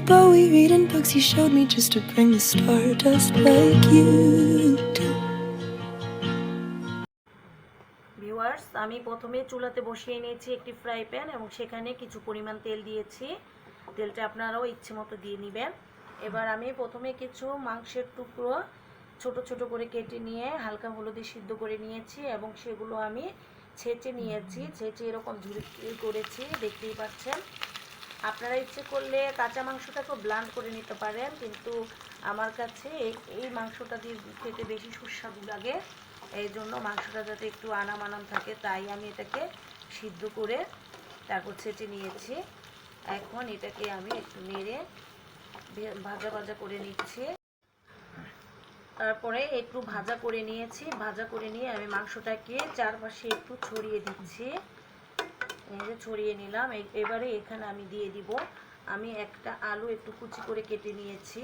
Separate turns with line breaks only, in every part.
to Bowie, reading books he showed me just to bring the stardust like you do.
Viewers আমি প্রথমে চুলাতে বসিয়ে নিয়েছি একটি ফ্রাই প্যান এবং সেখানে কিছু পরিমাণ তেল দিয়েছি। তেলটা আপনারাও ইচ্ছে মতো দিয়ে নেবেন। এবার আমি প্রথমে কিছু মাংসের টুকরো ছোট ছোট করে কেটে নিয়ে হালকা হলুদে সিদ্ধ করে নিয়েছি এবং সেগুলো আমি ছেঁচে নিয়েছি। ছেঁচে এরকম ঝুড়ি করেছি দেখতেই পাচ্ছেন। আপনারা ইচ্ছে করলে কাঁচা মাংসটা মাংসটাকেও ব্লান্ড করে নিতে পারেন, কিন্তু আমার কাছে এই মাংসটা দিয়ে খেতে বেশি সুস্বাদু লাগে। এই জন্য মাংসটা যাতে একটু আনাম আনাম থাকে, তাই আমি এটাকে সিদ্ধ করে তারপর ছেঁচে নিয়েছি। এখন এটাকে আমি একটু নেড়ে ভাজা ভাজা করে নিচ্ছি। তারপরে একটু ভাজা করে নিয়েছি। ভাজা করে নিয়ে আমি মাংসটাকে চারপাশে একটু ছড়িয়ে দিচ্ছি। যে ছড়িয়ে নিলাম। এবারে এখানে আমি দিয়ে দিব। আমি একটা আলু একটু কুচি করে কেটে নিয়েছি।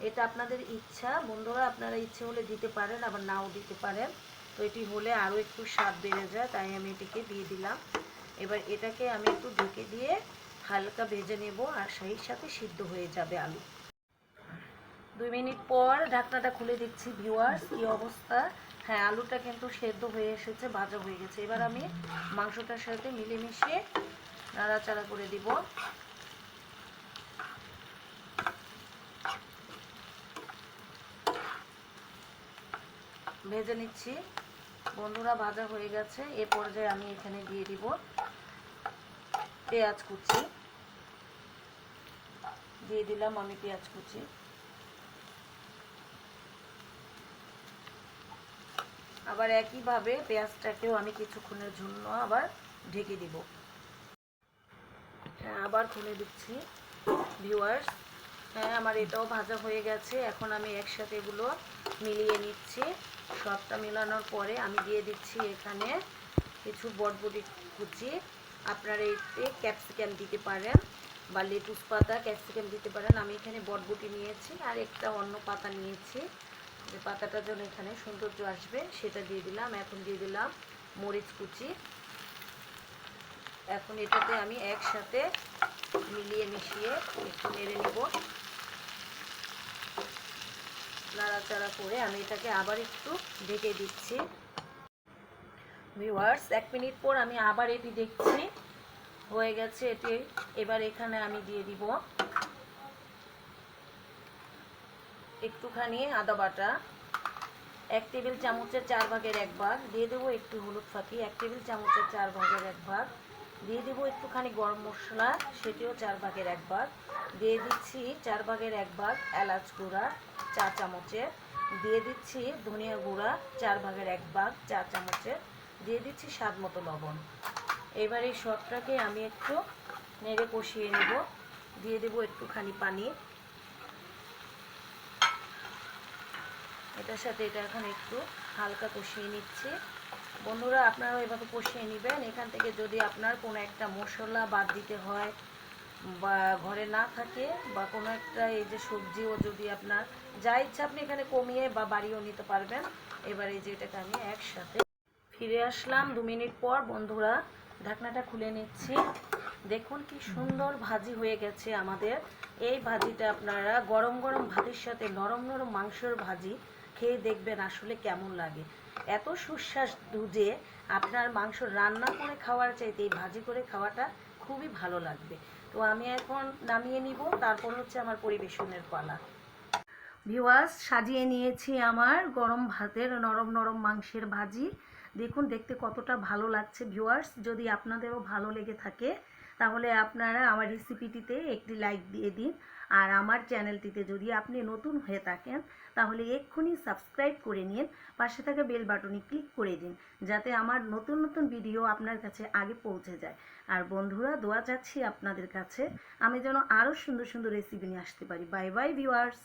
এটা আপনাদের ইচ্ছা। বন্ধুরা, আপনারা ইচ্ছে হলে দিতে পারেন, আবার নাও দিতে পারেন। তো এটি হলে আরও একটু স্বাদ বেড়ে যায়, তাই আমি এটিকে দিয়ে দিলাম। এবার এটাকে আমি একটু ঢেকে দিয়ে হালকা ভেজে নেব, আর সেই সাথে সিদ্ধ হয়ে যাবে আলু। দুই মিনিট পর ঢাকনাটা খুলে দিচ্ছি ভিউয়ার্স কি অবস্থা? হ্যাঁ আলুটা কিন্তু সেদ্ধ হয়ে এসেছে, ভাজা হয়ে গেছে। এবার আমি মাংসটার সাথে মিলেমিশে নাড়াচাড়া করে দিব। ভেজে নিচ্ছি। বন্ধুরা, ভাজা হয়ে গেছে। এ পর্যায়ে আমি এখানে দিয়ে দিব পেঁয়াজ কুচি। দিয়ে দিলাম আমি পেঁয়াজ কুচি। আবার একইভাবে পেঁয়াজটাকেও আমি কিছুক্ষণের জন্য আবার ঢেকে দিব। হ্যাঁ আবার খুলে দিচ্ছি। ভিউয়ার্স হ্যাঁ আমার এটাও ভাজা হয়ে গেছে। এখন আমি একসাথে এগুলো মিলিয়ে নিচ্ছি। সবটা মেলানোর পরে আমি দিয়ে দিচ্ছি এখানে কিছু বটবটি কুচি। আপনারা এতে ক্যাপসিকাম দিতে পারেন বা লেটুস পাতা, ক্যাপসিকাম দিতে পারেন। আমি এখানে বটবটি নিয়েছি আর একটা অন্য পাতা নিয়েছি। যে পাতাটার জন্য এখানে সৌন্দর্য আসবে, সেটা দিয়ে দিলাম। এখন দিয়ে দিলাম মরিচ কুচি। এখন এটাতে আমি একসাথে মিলিয়ে মিশিয়ে একটু নেড়ে নেব। নাড়াচাড়া করে আমি এটাকে আবার একটু ঢেকে দিচ্ছি। ভিউয়ার্স, এক মিনিট পর আমি আবার এটি দেখছি। হয়ে গেছে এটি। এবার এখানে আমি দিয়ে দিব একটুখানি আদা বাটা, এক টেবিল চামচের চার ভাগের এক ভাগ, দিয়ে দেবো একটু হলুদ ফাঁকি, এক টেবিল চামচের চার ভাগের এক ভাগ, দিয়ে দেবো একটুখানি গরম মশলা, সেটিও চার ভাগের এক ভাগ, দিয়ে দিচ্ছি চার ভাগের এক ভাগ এলাচ গুঁড়া চা চামচের দিয়ে দিচ্ছি ধনিয়া গুঁড়া চার ভাগের এক ভাগ চা চামচের দিয়ে দিচ্ছি স্বাদ মতো লবণ। এবার এই সবটাকে আমি একটু নেড়ে কষিয়ে নেব, দিয়ে দেবো একটুখানি পানি। এটার সাথে এটা এখন একটু হালকা কষিয়ে নিচ্ছি। বন্ধুরা, আপনারাও এভাবে কষিয়ে নেবেন। এখান থেকে যদি আপনার কোনো একটা মশলা বাদ দিতে হয় বা ঘরে না থাকে বা কোনো একটা এই যে সবজিও যদি আপনার যা ইচ্ছা আপনি এখানে কমিয়ে বা বাড়িয়েও নিতে পারবেন। এবার এই যে এটাকে আমি একসাথে ফিরে আসলাম দু মিনিট পর। বন্ধুরা, ঢাকনাটা খুলে নিচ্ছি। দেখুন কি সুন্দর ভাজি হয়ে গেছে আমাদের। এই ভাজিটা আপনারা গরম গরম ভাতের সাথে নরম নরম মাংসর ভাজি খেয়ে দেখবেন আসলে কেমন লাগে। এত সুস্বাদু যে আপনার মাংস রান্না করে খাওয়ার চাইতে, এই ভাজি করে খাওয়াটা খুবই ভালো লাগবে। তো আমি এখন নামিয়ে নিব, তারপর হচ্ছে আমার পরিবেশনের পালা। ভিওয়াস সাজিয়ে নিয়েছি আমার গরম ভাতের নরম নরম মাংসের ভাজি। দেখুন, দেখতে কতটা ভালো লাগছে ভিউয়ার্স। যদি আপনাদেরও ভালো লেগে থাকে তাহলে আপনারা আমার রেসিপিটিতে একটি লাইক দিয়ে দিন। আর আমার চ্যানেলটিতে যদি আপনি নতুন হয়ে থাকেন, তাহলে এক্ষুনি সাবস্ক্রাইব করে নিন, পাশে থাকা বেল বাটনে ক্লিক করে দিন, যাতে আমার নতুন নতুন ভিডিও আপনার কাছে আগে পৌঁছে যায়। আর বন্ধুরা, দোয়া চাচ্ছি আপনাদের কাছে, আমি যেন আরও সুন্দর সুন্দর রেসিপি নিয়ে আসতে পারি। Bye bye viewers